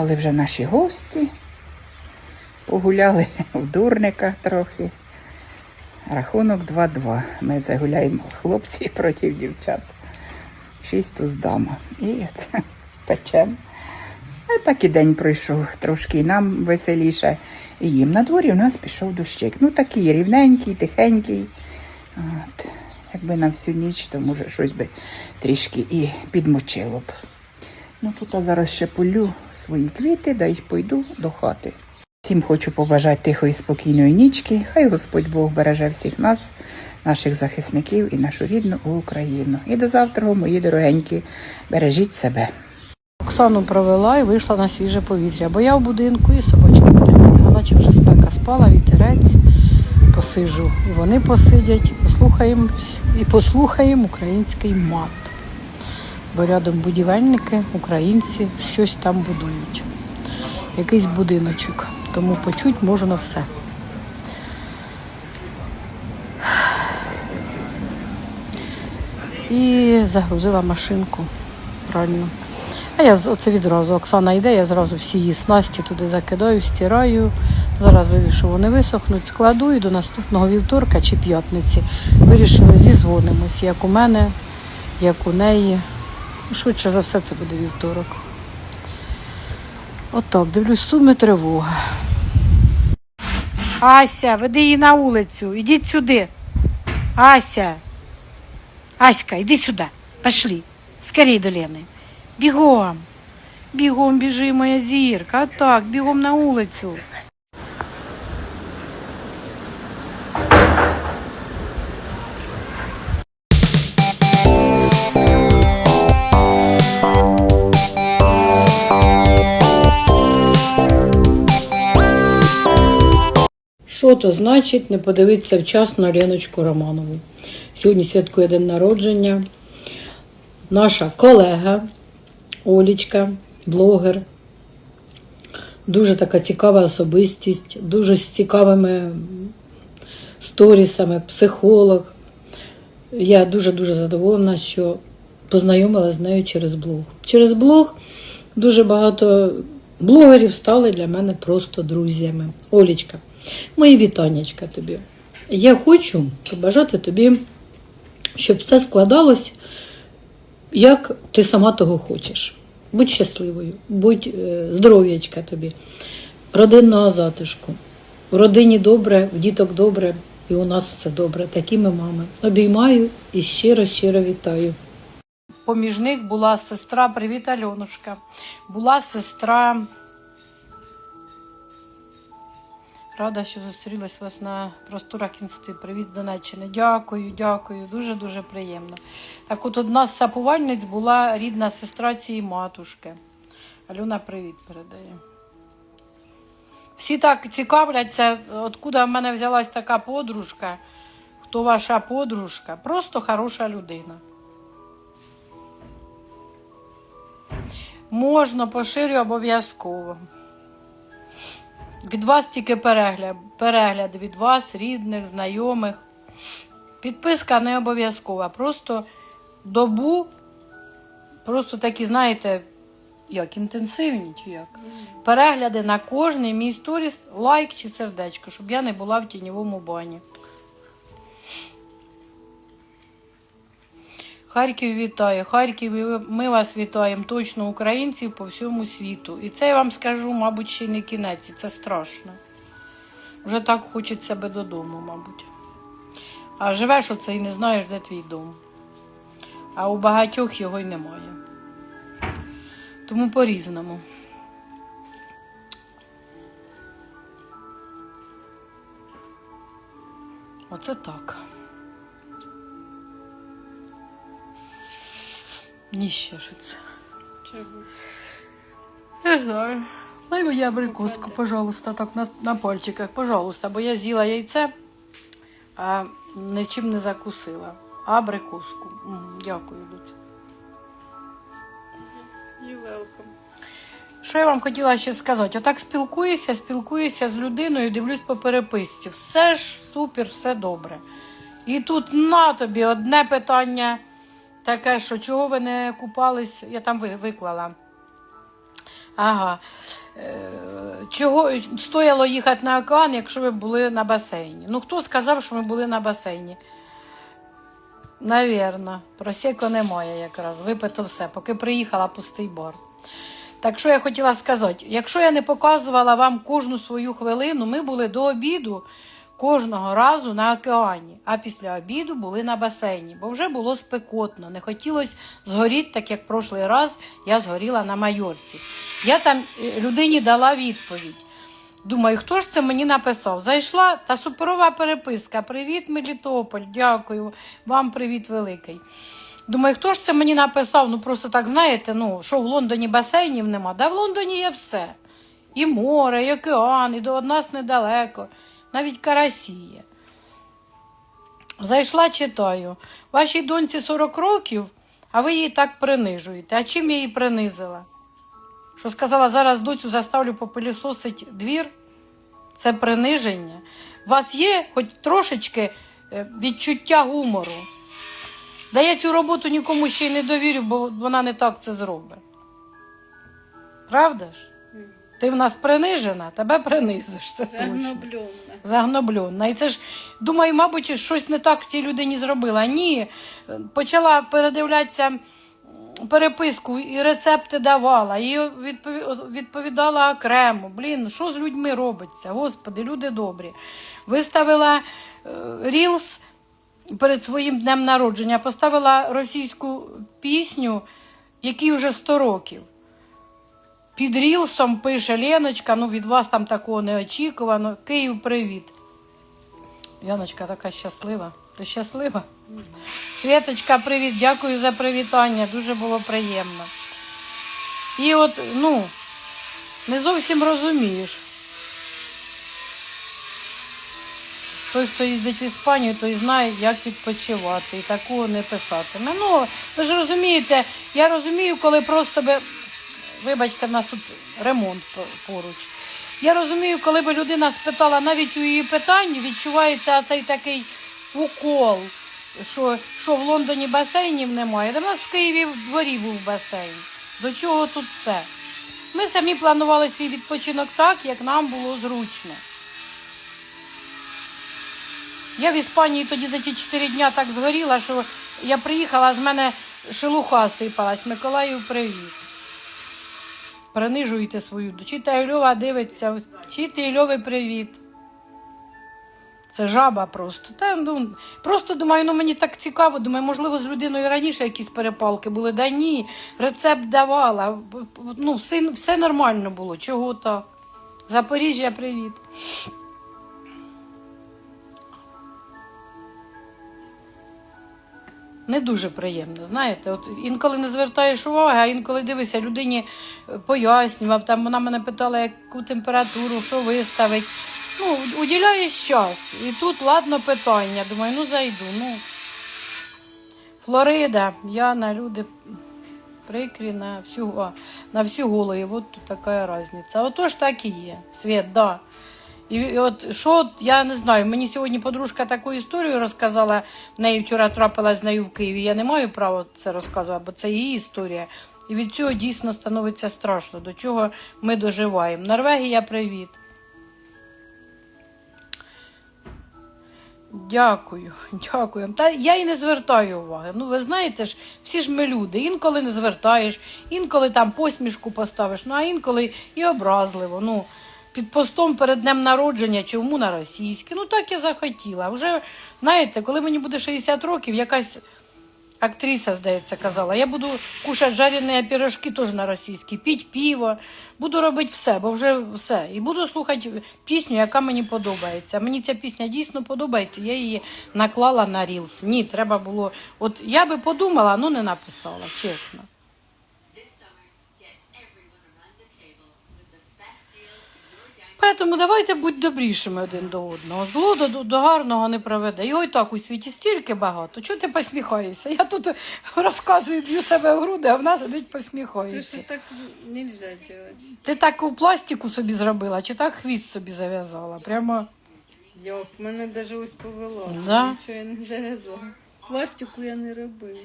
Приїхали вже наші гості. Погуляли в дурниках трохи. Рахунок 2-2. Ми загуляємо хлопці проти дівчат. Шість туз дама. І це печем. А так і день пройшов. Трошки нам веселіше. І їм на дворі у нас пішов дощик. Ну такий рівненький, тихенький. От. Якби на всю ніч, то може щось би трішки і підмочило б. Ну тут я зараз ще полю свої квіти, да й пойду до хати. Всім хочу побажати тихої спокійної нічки. Хай Господь Бог береже всіх нас, наших захисників і нашу рідну Україну. І до завтра, мої дорогенькі, бережіть себе. Оксану провела і вийшла на свіже повітря, бо я в будинку і собачки біля А наче вже спека спала, вітерець, посижу. І вони посидять, послухаємо і послухаємо український мат. Бо рядом будівельники, українці щось там будують. Якийсь будиночок. Тому почуть можна все. І загрузила машинку. Правильно. А я оце відразу. Оксана йде, я зразу всі її снасті туди закидаю, стираю. Зараз вивішу, вони висохнуть, складу і до наступного вівторка чи п'ятниці вирішили зізвонимось, як у мене, як у неї. Швидше за все це буде вівторок. Отак, дивлюсь, суми тривога. Ася, веди її на вулицю, ідіть сюди. Ася. Аська, іди сюди. Пошли. Скорей до Лени. Бігом. Бігом біжи, моя зірка. А так, бігом на вулицю. Що то значить не подивитися вчасно Леночку Романову? Сьогодні святкує день народження. Наша колега Олічка, блогер. Дуже така цікава особистість, дуже з цікавими сторісами, психолог. Я дуже-дуже задоволена, що познайомилася з нею через блог. Через блог дуже багато блогерів стали для мене просто друзями. Олічка, мої вітаннячка тобі. Я хочу побажати тобі, щоб все складалось, як ти сама того хочеш. Будь щасливою, будь е, здоров'ячка тобі, родинного затишку. В родині добре, в діток добре, і у нас все добре. Такі ми мами. Обіймаю і щиро-щиро вітаю. Поміж них була сестра, привіт, Альонушка. Була сестра. Рада, що зустрілась вас на просторах інсти. Привіт з Донеччини. Дякую, дякую. Дуже дуже приємно. Так, от одна з сапувальниць була рідна сестра цієї матушки. Альона, привіт передає. Всі так цікавляться, откуда в мене взялась така подружка. Хто ваша подружка? Просто хороша людина. Можна поширю обов'язково. Від вас тільки перегляд, перегляд від вас, рідних, знайомих. Підписка не обов'язкова. Просто добу, просто такі, знаєте, як інтенсивні чи як. Перегляди на кожний мій сторіс, лайк чи сердечко, щоб я не була в тіньовому бані. Харків вітає. Харків, ми вас вітаємо. Точно українців по всьому світу. І це я вам скажу, мабуть, ще не кінець, і це страшно. Вже так хочеться би додому, мабуть. А живеш оце і не знаєш, де твій дом. А у багатьох його й немає. Тому по-різному. Оце так. Ніщешиться. Чого? Не знаю. Дай мені абрикоску, пожалуйста, так на, на пальчиках, пожалуйста, бо я з'їла яйце, а нічим не закусила. Абрикоску. Дякую, Люця. Welcome. Що я вам хотіла ще сказати? Отак спілкуюся, спілкуюся з людиною, дивлюсь по переписці. Все ж супер, все добре. І тут на тобі одне питання таке, що чого ви не купались, я там виклала. Ага. Е, Чого стояло їхати на океан, якщо ви були на басейні? Ну, хто сказав, що ми були на басейні? Навірно, просеко немає якраз. Випито все, поки приїхала пустий бар. Так що я хотіла сказати, якщо я не показувала вам кожну свою хвилину, ми були до обіду кожного разу на океані, а після обіду були на басейні, бо вже було спекотно. Не хотілося згоріти, так як прошлий раз я згоріла на майорці. Я там е, людині дала відповідь. Думаю, хто ж це мені написав? Зайшла та суперова переписка. Привіт, Мелітополь, дякую. Вам привіт великий. Думаю, хто ж це мені написав? Ну просто так знаєте, ну що в Лондоні басейнів нема. Да в Лондоні є все. І море, і океан, і до нас недалеко, навіть карасі є. Зайшла, читаю. Вашій доньці 40 років, а ви її так принижуєте. А чим я її принизила? Що сказала, зараз доцю заставлю попилісосить двір? Це приниження. У вас є хоч трошечки е, відчуття гумору. Да я цю роботу нікому ще й не довірю, бо вона не так це зробить. Правда ж? Ти в нас принижена, тебе принизиш, це точно. Загнобльовна. І це ж, думаю, мабуть, щось не так цій людині зробила. Ні, почала передивлятися переписку і рецепти давала, і відповідала окремо. Блін, що з людьми робиться? Господи, люди добрі. Виставила е, рілс перед своїм днем народження, поставила російську пісню, якій вже 100 років. Під рілсом пише Леночка, ну від вас там такого не очікувано. Київ, привіт. Яночка така щаслива. Ти щаслива? Світочка, привіт, дякую за привітання. Дуже було приємно. І от, ну, не зовсім розумієш. Той, хто їздить в Іспанію, той знає, як відпочивати і такого не писатиме. Ну, ви ж розумієте, я розумію, коли просто би. Вибачте, в нас тут ремонт поруч. Я розумію, коли б людина спитала навіть у її питанні, відчувається цей такий укол, що, що в Лондоні басейнів немає. В нас в Києві в дворі був басейн. До чого тут це? Ми самі планували свій відпочинок так, як нам було зручно. Я в Іспанії тоді за ті чотири дня так згоріла, що я приїхала, з мене шелуха сипалась. Миколаїв, привіт. Принижуєте свою. Та Льова дивиться, вчити Льови привіт. Це жаба просто. Та, ну, просто думаю, ну мені так цікаво. Думаю, можливо, з людиною раніше якісь перепалки були. Да ні, рецепт давала. Ну, все, все нормально було. Чого так? Запоріжжя, привіт. Не дуже приємно, знаєте. От інколи не звертаєш уваги, а інколи дивишся, людині е, пояснював, там вона мене питала, яку температуру, що виставить. Ну, уділяєш час. І тут, ладно, питання. Думаю, ну зайду. Ну. Флорида, Яна, люди прикрі на всю, на всю голову. От така різниця. Отож так і є. Світ, да. І, от що от, я не знаю, мені сьогодні подружка таку історію розказала. В неї вчора трапилась з нею в Києві. Я не маю права це розказувати, бо це її історія. І від цього дійсно становиться страшно. До чого ми доживаємо. Норвегія, привіт. Дякую, дякую. Та я і не звертаю уваги. Ну, ви знаєте ж, всі ж ми люди. Інколи не звертаєш, інколи там посмішку поставиш, ну а інколи і образливо. Ну, під постом перед днем народження, чому на російське. Ну так я захотіла. Вже, знаєте, коли мені буде 60 років, якась актриса, здається, казала, я буду кушати жарені пірожки теж на російській, піть пиво, буду робити все, бо вже все. І буду слухати пісню, яка мені подобається. Мені ця пісня дійсно подобається, я її наклала на Рілс. Ні, треба було. От я би подумала, ну не написала, чесно. Тому давайте будь добрішими один до одного. Зло до, до гарного не проведе. Його і так у світі стільки багато. Чого ти посміхаєшся? Я тут розказую, б'ю себе в груди, а вона сидить посміхається. что так нельзя делать. Ти так у пластику собі зробила, чи так хвіст собі зав'язала? Прямо Йоп, мене даже ось повело. Да? Нічого я не зав'язала. Пластику я не робила.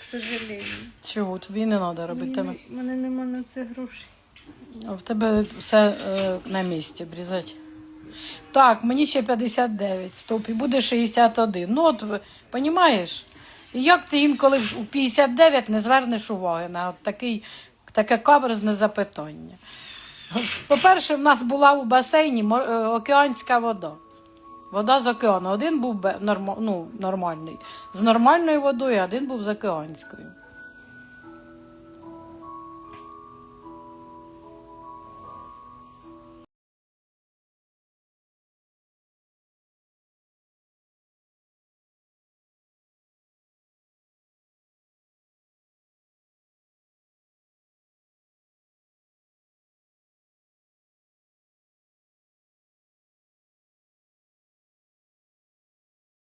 К сожалению. чого тобі не треба робити. Мені- мене нема на це грошей. В тебе все е, на місці обрізати. Так, мені ще 59, стоп, і буде 61. Ну, от? І як ти інколи в в 59 не звернеш уваги на от такий, таке каверзне запитання? По-перше, в нас була у басейні е, океанська вода. Вода з океану. Один був нормо- ну, нормальний, з нормальною водою, один був з океанською.